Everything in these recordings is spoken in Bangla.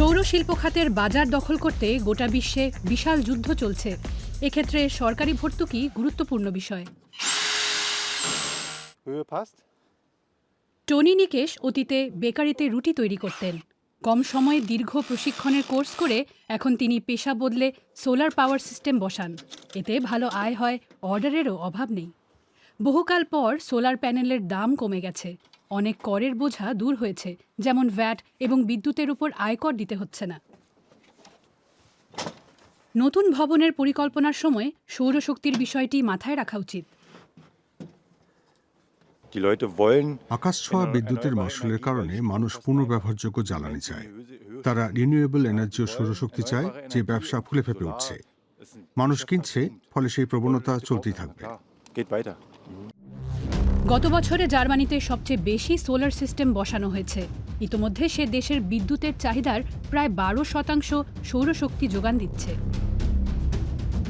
সৌর শিল্প খাতের বাজার দখল করতে গোটা বিশ্বে বিশাল যুদ্ধ চলছে। এক্ষেত্রে সরকারি ভর্তুকি গুরুত্বপূর্ণ বিষয়। টনি নিকেশ অতীতে বেকারিতে রুটি তৈরি করতেন। কম সময়ে দীর্ঘ প্রশিক্ষণের কোর্স করে এখন তিনি পেশা বদলে সোলার পাওয়ার সিস্টেম বসান। এতে ভালো আয় হয় অর্ডারেরও অভাব নেই। বহুকাল পর সোলার প্যানেলের দাম কমে গেছে। অনেক করের বোঝা দূর হয়েছে যেমন ভ্যাট এবং বিদ্যুতের উপর আয়কর দিতে হচ্ছে না। নতুন ভবনের পরিকল্পনার সময় সৌরশক্তির বিষয়টি মাথায় রাখা উচিত। Die Leute wollen আকাশ ছোঁয়া বিদ্যুতের মাসুলের কারণে মানুষ পুনর্ব্যবহারযোগ্য জ্বালানি চায়। তারা রিনিউয়েবল এনার্জি ও সৌরশক্তি চায় যে ব্যবসা ফুলে ফেপে উঠছে। মানুষ কিনছে ফলে সেই প্রবণতা চলতেই থাকবে. গত বছরে জার্মানিতে সবচেয়ে বেশি সোলার সিস্টেম বসানো হয়েছে। ইতোমধ্যে সে দেশের বিদ্যুতের চাহিদার প্রায় বারো শতাংশ সৌরশক্তি যোগান দিচ্ছে।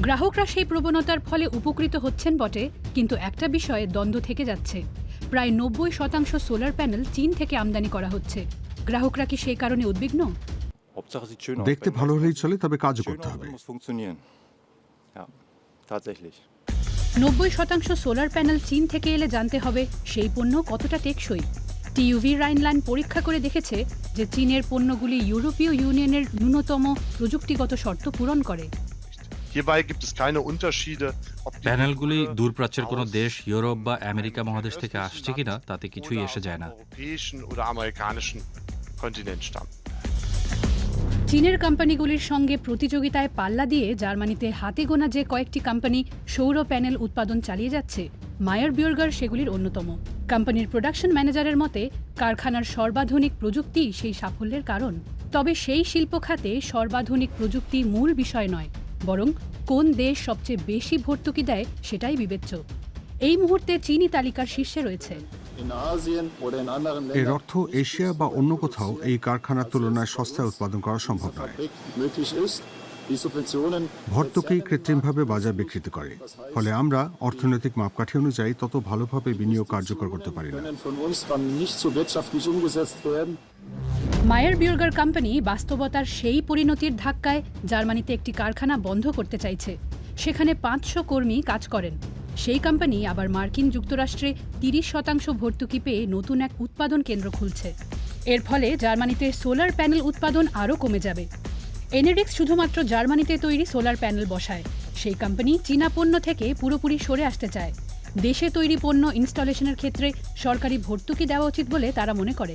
গ্রাহকরা সেই প্রবণতার ফলে উপকৃত হচ্ছেন বটে কিন্তু একটা বিষয়ে দ্বন্দ্ব থেকে যাচ্ছে। প্রায় নব্বই শতাংশ সোলার প্যানেল চীন থেকে আমদানি করা হচ্ছে। গ্রাহকরা কি সেই কারণে উদ্বিগ্ন. দেখতে ভালো হলেই চলে তবে schön করতে হবে। নব্বই শতাংশ সোলার প্যানেল চীন থেকে এলে জানতে হবে সেই পণ্য কতটা টেকসই। টিইউভি রাইনল্যান্ড পরীক্ষা করে দেখেছে যে চীনের পণ্যগুলি ইউরোপীয় ইউনিয়নের ন্যূনতম প্রযুক্তিগত শর্ত পূরণ করে। Hierbei gibt es keine Unterschiede, ob die প্যানেলগুলি দূরপ্রাচ্যের কোনো দেশ ইউরোপ বা আমেরিকা মহাদেশ থেকে আসছে কিনা তাতে কিছুই এসে যায় না। চীনের কোম্পানিগুলির সঙ্গে প্রতিযোগিতায় পাল্লা দিয়ে জার্মানিতে হাতে গোনা যে কয়েকটি কোম্পানি সৌর প্যানেল উৎপাদন চালিয়ে যাচ্ছে মায়ার বিয়র্গার সেগুলির অন্যতম। কোম্পানির প্রোডাকশন ম্যানেজারের মতে, কারখানার সর্বাধুনিক প্রযুক্তি সেই সাফল্যের কারণ। তবে সেই শিল্প খাতে সর্বাধুনিক প্রযুক্তি মূল বিষয় নয়, বরং কোন দেশ সবচেয়ে বেশি ভর্তুকি দেয় সেটাই বিবেচ্য। এই মুহূর্তে চীনই তালিকার শীর্ষে রয়েছে। এর অর্থ এশিয়া বা অন্য কোথাও এই কারখানার তুলনায় সস্তায় উৎপাদন করা সম্ভব নয়। ভর্তুকি কৃত্রিমভাবে বাজার বিকৃত করে। ফলে আমরা অর্থনৈতিক মাপকাঠি অনুযায়ী তত ভালোভাবে বিনিয়োগ কার্যকর করতে পারি না. মায়ার বিউর্গার কোম্পানি বাস্তবতার সেই পরিণতির ধাক্কায় জার্মানিতে একটি কারখানা বন্ধ করতে চাইছে। সেখানে পাঁচশো কর্মী কাজ করেন। সেই কোম্পানি আবার মার্কিন যুক্তরাষ্ট্রে তিরিশ শতাংশ ভর্তুকি পেয়ে নতুন এক উৎপাদন কেন্দ্র খুলছে। এর ফলে জার্মানিতে সোলার প্যানেল উৎপাদন আরও কমে যাবে। এনএডিক্স শুধুমাত্র জার্মানিতে তৈরি সোলার প্যানেল বসায়। সেই কোম্পানি চীনা পণ্য থেকে পুরোপুরি সরে আসতে চায়। দেশে তৈরি পণ্য ইনস্টলেশনের ক্ষেত্রে সরকারি ভর্তুকি দেওয়া উচিত বলে তারা মনে করে।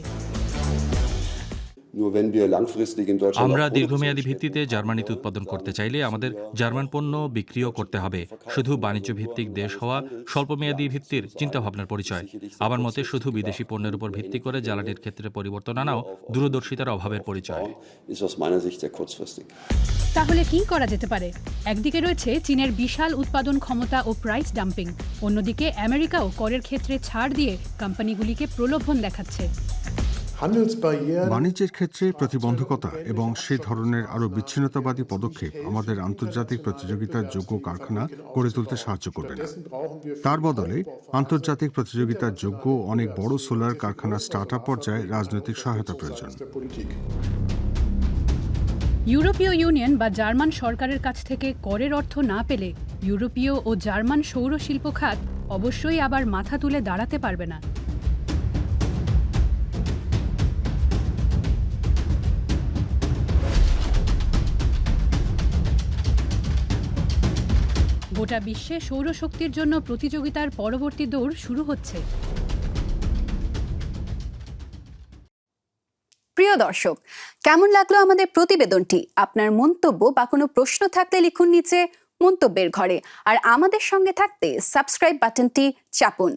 আমরা দীর্ঘমেয়াদী ভিত্তিতে জার্মানিতে উৎপাদন করতে চাইলে আমাদের জার্মান পণ্য বিক্রিও করতে হবে। শুধু বাণিজ্য ভিত্তিক দেশ হওয়া স্বল্পমেয়াদী ভিত্তির চিন্তাভাবনার পরিচয়। আমার মতে শুধু বিদেশি পণ্যের উপর ভিত্তি করে জ্বালানির ক্ষেত্রে পরিবর্তন আনাও দূরদর্শিতার অভাবের পরিচয়. তাহলে কি করা যেতে পারে? একদিকে রয়েছে চীনের বিশাল উৎপাদন ক্ষমতা ও প্রাইস ডাম্পিং অন্যদিকে আমেরিকাও করের ক্ষেত্রে ছাড় দিয়ে কোম্পানিগুলিকে প্রলোভন দেখাচ্ছে। বাণিজ্যের ক্ষেত্রে প্রতিবন্ধকতা এবং সে ধরনের আরও বিচ্ছিন্নতাবাদী পদক্ষেপ আমাদের আন্তর্জাতিক প্রতিযোগিতার যোগ্য কারখানা গড়ে তুলতে সাহায্য করবে না। তার বদলে আন্তর্জাতিক প্রতিযোগিতার যোগ্য অনেক বড় সোলার কারখানা স্টার্ট আপ পর্যায়ে রাজনৈতিক সহায়তা প্রয়োজন। ইউরোপীয় ইউনিয়ন বা জার্মান সরকারের কাছ থেকে করের অর্থ না পেলে ইউরোপীয় ও জার্মান সৌর শিল্প খাত অবশ্যই আবার মাথা তুলে দাঁড়াতে পারবে না। গোটা বিশ্বে সৌরশক্তির জন্য প্রতিযোগিতার পরবর্তী দৌড় শুরু হচ্ছে। প্রিয় দর্শক, কেমন লাগল আমাদের প্রতিবেদনটি? আপনার মন্তব্য বা কোনো প্রশ্ন থাকলে লিখুন নিচে মন্তব্যের ঘরে। আর আমাদের সঙ্গে থাকতে সাবস্ক্রাইব বাটনটি চাপুন।